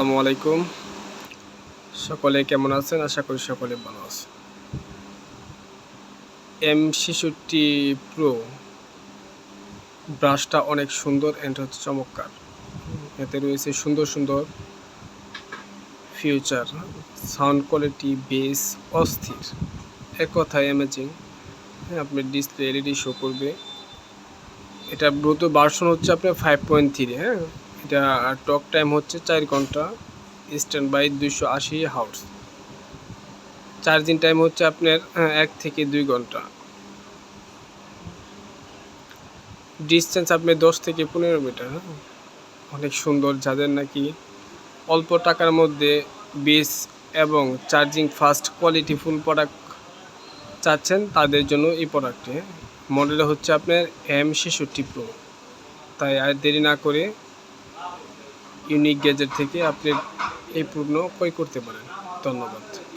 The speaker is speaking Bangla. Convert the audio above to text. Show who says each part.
Speaker 1: আসসালামু আলাইকুম। সকলে কেমন আছেন? আশা করি সকলে ভালো আছেন। এম ছেষট্টি প্রো ব্রাশটা অনেক সুন্দর অ্যান্ড হচ্ছে চমৎকার। এতে রয়েছে সুন্দর সুন্দর ফিউচার সাউন্ড কোয়ালিটি বেস অস্থির। এক কথায় অ্যামেজিং আপনার ডিসপ্লে এলইডি শো করবে। এটা ব্লুটুথ ভার্সন হচ্ছে আপনার ফাইভ পয়েন্ট থ্রি হ্যাঁ? এটা টক টাইম হচ্ছে চার ঘণ্টা, স্ট্যান্ড বাই দুইশো আশি হাউস। চার্জিং টাইম হচ্ছে আপনার এক থেকে দুই ঘণ্টা। ডিস্টেন্স আপনি দশ থেকে পনেরো মিটার হ্যাঁ? অনেক সুন্দর যাদের নাকি অল্প টাকার মধ্যে বেস এবং charging fast quality full product চাচ্ছেন, তাদের জন্য এই প্রোডাক্টটি মডেল হচ্ছে আপনার এম ছেষট্টি প্রো। তাই আর দেরি না করে ইউনিক গ্যাজেট থেকে আপনি এই পূর্ণ ক্রয় করতে পারেন। ধন্যবাদ।